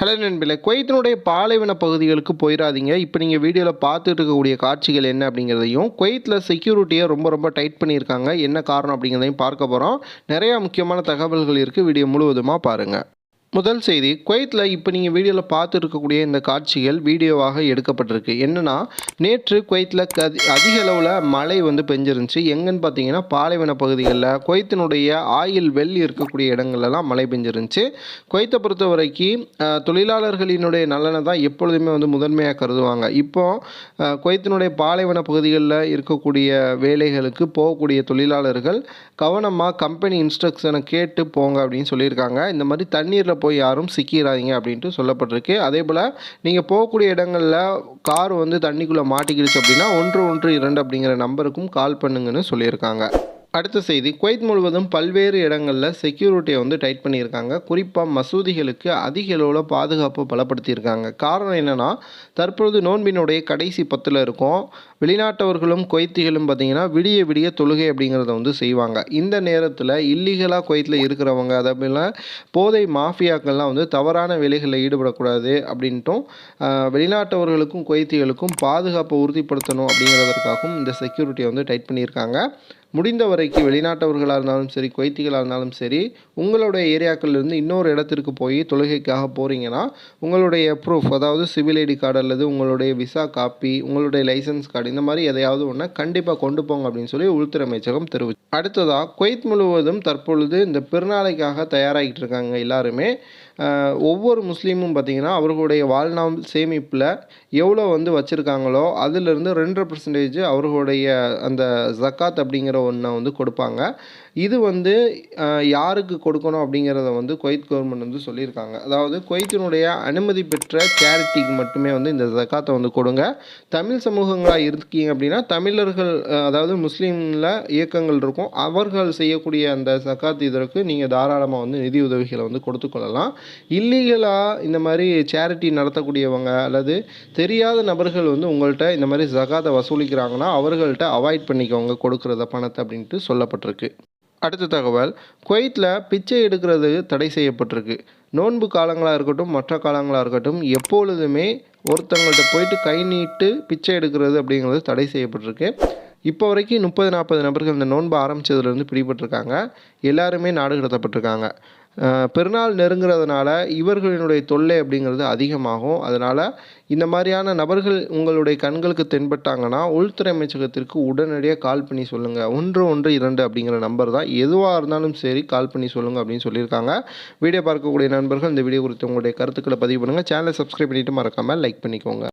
Hello நண்பர்களே குவைத்தினுடைய பாலைவன பகுதிகளுக்கு போயிடாதீங்க இப்போ நீங்கள் வீடியோவில் பார்த்துட்டு இருக்கக்கூடிய காட்சிகள் என்ன அப்படிங்கிறதையும் குவைத்தில் செக்யூரிட்டியை ரொம்ப ரொம்ப டைட் பண்ணியிருக்காங்க. என்ன காரணம் அப்படிங்கிறதையும் பார்க்க போகிறோம் நிறையா முக்கியமான தகவல்கள் இருக்குது வீடியோ முழுவதுமாக பாருங்கள் முதல் செய்தி குவைத்தில் இப்போ நீங்கள் வீடியோவில் பார்த்து இருக்கக்கூடிய இந்த காட்சிகள் வீடியோவாக எடுக்கப்பட்டிருக்கு. என்னென்னா நேற்று குவைத்தில் கதி அதிக அளவில் மழை வந்து பெஞ்சிருந்துச்சு. எங்கன்னு பார்த்தீங்கன்னா பாலைவன பகுதிகளில் குவைத்தினுடைய ஆயில் வெள்ளி இருக்கக்கூடிய இடங்கள்லாம் மழை பெஞ்சிருந்துச்சு. குவைத்தை பொறுத்த வரைக்கும் தொழிலாளர்களினுடைய நலனை தான் எப்பொழுதுமே வந்து முதன்மையாக கருதுவாங்க. இப்போ குவைத்தினுடைய பாலைவன பகுதிகளில் இருக்கக்கூடிய வேலைகளுக்கு போகக்கூடிய தொழிலாளர்கள் கவனமாக கம்பெனி இன்ஸ்ட்ரக்ஷனை கேட்டு போங்க அப்படின்னு சொல்லியிருக்காங்க. இந்த மாதிரி தண்ணீரில் போய் யாரும் சிக்கிடாதீங்க அப்படின்ட்டு சொல்லப்பட்டிருக்கு. அதே போல் நீங்கள் போகக்கூடிய இடங்களில் கார் வந்து தண்ணிக்குள்ளே மாட்டிக்கிடுச்சு அப்படின்னா ஒன்று ஒன்று இரண்டு அப்படிங்கிற நம்பருக்கும் கால் பண்ணுங்கன்னு சொல்லியிருக்காங்க. அடுத்த செய்தி குவைத் முழுவதும் பல்வேறு இடங்களில் செக்யூரிட்டியை வந்து டைட் பண்ணியிருக்காங்க. குறிப்பாக மசூதிகளுக்கு அதிக அளவில் பாதுகாப்பு பலப்படுத்தியிருக்காங்க. காரணம் என்னென்னா தற்பொழுது நோன்பினுடைய கடைசி பத்தில் இருக்கும் வெளிநாட்டவர்களும் குவைத்திகளும் பார்த்திங்கன்னா விடிய விடிய தொழுகை அப்படிங்கிறத வந்து செய்வாங்க. இந்த நேரத்தில் இல்லீகலாக குவைத்தில் இருக்கிறவங்க அது போல் போதை மாஃபியாக்கள்லாம் வந்து தவறான வேலைகளில் ஈடுபடக்கூடாது அப்படின்ட்டும் வெளிநாட்டவர்களுக்கும் குவைத்திகளுக்கும் பாதுகாப்பை உறுதிப்படுத்தணும் அப்படிங்கிறதற்காகவும் இந்த செக்யூரிட்டியை வந்து டைட் பண்ணியிருக்காங்க. முடிந்த வரைக்கும் வெளிநாட்டவர்களாக இருந்தாலும் சரி குவைத்திகளாக இருந்தாலும் சரி உங்களுடைய ஏரியாக்கள்லேருந்து இன்னொரு இடத்திற்கு போய் தொழுகைக்காக போகிறீங்கன்னா உங்களுடைய ப்ரூஃப் அதாவது சிவில் ஐடி கார்டு அல்லது உங்களுடைய விசா காப்பி உங்களுடைய லைசன்ஸ் கார்டு இந்த மாதிரி எதையாவது ஒன்று கண்டிப்பாக கொண்டு போங்க அப்படின்னு சொல்லி உள்துறை அமைச்சகம் தெரிவிச்சு. அடுத்ததாக குவைத் முழுவதும் தற்பொழுது இந்த பெருநாளைக்காக தயாராகிட்டு இருக்காங்க எல்லாருமே. ஒவ்வொரு முஸ்லீமும் பார்த்திங்கன்னா அவர்களுடைய வாழ்நாள் சேமிப்பில் எவ்வளோ வந்து வச்சுருக்காங்களோ அதிலிருந்து ரெண்டரை பர்சன்டேஜ் அவர்களுடைய அந்த ஜக்காத் அப்படிங்கிற ஒன்றை வந்து கொடுப்பாங்க. இது வந்து யாருக்கு கொடுக்கணும் அப்படிங்கிறத வந்து குவைத் கவர்மெண்ட் வந்து சொல்லியிருக்காங்க. அதாவது குவைத்தினுடைய அனுமதி பெற்ற சேரிட்டிக்கு மட்டுமே வந்து இந்த ஜக்காத்தை வந்து கொடுங்க. தமிழ் சமூகங்களாக இருக்கீங்க அப்படின்னா தமிழர்கள் அதாவது முஸ்லீமில் இயக்கங்கள் இருக்கும். அவர்கள் செய்யக்கூடிய அந்த ஜக்காத் இதற்கு நீங்கள் தாராளமாக வந்து நிதி உதவிகளை வந்து கொடுத்துக்கொள்ளலாம் இல்லீகலாக இந்த மாதிரி சேரிட்டி நடத்தக்கூடியவங்க அல்லது தெரியாத நபர்கள் வந்து உங்கள்கிட்ட இந்த மாதிரி ஜகாத்தை வசூலிக்கிறாங்கன்னா அவர்கள்ட்ட அவாய்ட் பண்ணிக்கோங்க கொடுக்குறத பணத்தை அப்படின்ட்டு சொல்லப்பட்டிருக்கு. அடுத்த தகவல் குவைத்தில் பிச்சை எடுக்கிறது தடை செய்யப்பட்டிருக்கு. நோன்பு காலங்களாக இருக்கட்டும் மற்ற காலங்களாக இருக்கட்டும் எப்பொழுதுமே ஒருத்தவங்கள்ட்ட போயிட்டு கை நீட்டு பிச்சை எடுக்கிறது அப்படிங்கிறது தடை செய்யப்பட்டிருக்கு. இப்போ வரைக்கும் முப்பது நாற்பது நபர்கள் இந்த நோன்பு ஆரம்பித்ததுலேருந்து பிடிபட்டிருக்காங்க. எல்லாருமே நாடு கடத்தப்பட்டிருக்காங்க. பெருநாள் நெருங்குறதுனால இவர்களினுடைய தொல்லை அப்படிங்கிறது அதிகமாகும். அதனால் இந்த மாதிரியான நபர்கள் உங்களுடைய கண்களுக்கு தென்பட்டாங்கன்னா உள்துறை அமைச்சகத்திற்கு உடனடியாக கால் பண்ணி சொல்லுங்கள் ஒன்று ஒன்று இரண்டு அப்படிங்கிற நம்பர் தான். எதுவாக இருந்தாலும் சரி கால் பண்ணி சொல்லுங்கள் அப்படின்னு சொல்லியிருக்காங்க. வீடியோ பார்க்கக்கூடிய நண்பர்கள் இந்த வீடியோ குறித்து உங்களுடைய கருத்துக்களை பதிவு பண்ணுங்கள் சேனலை சப்ஸ்கிரைப் பண்ணிவிட்டு மறக்காமல் லைக் பண்ணிக்கோங்க.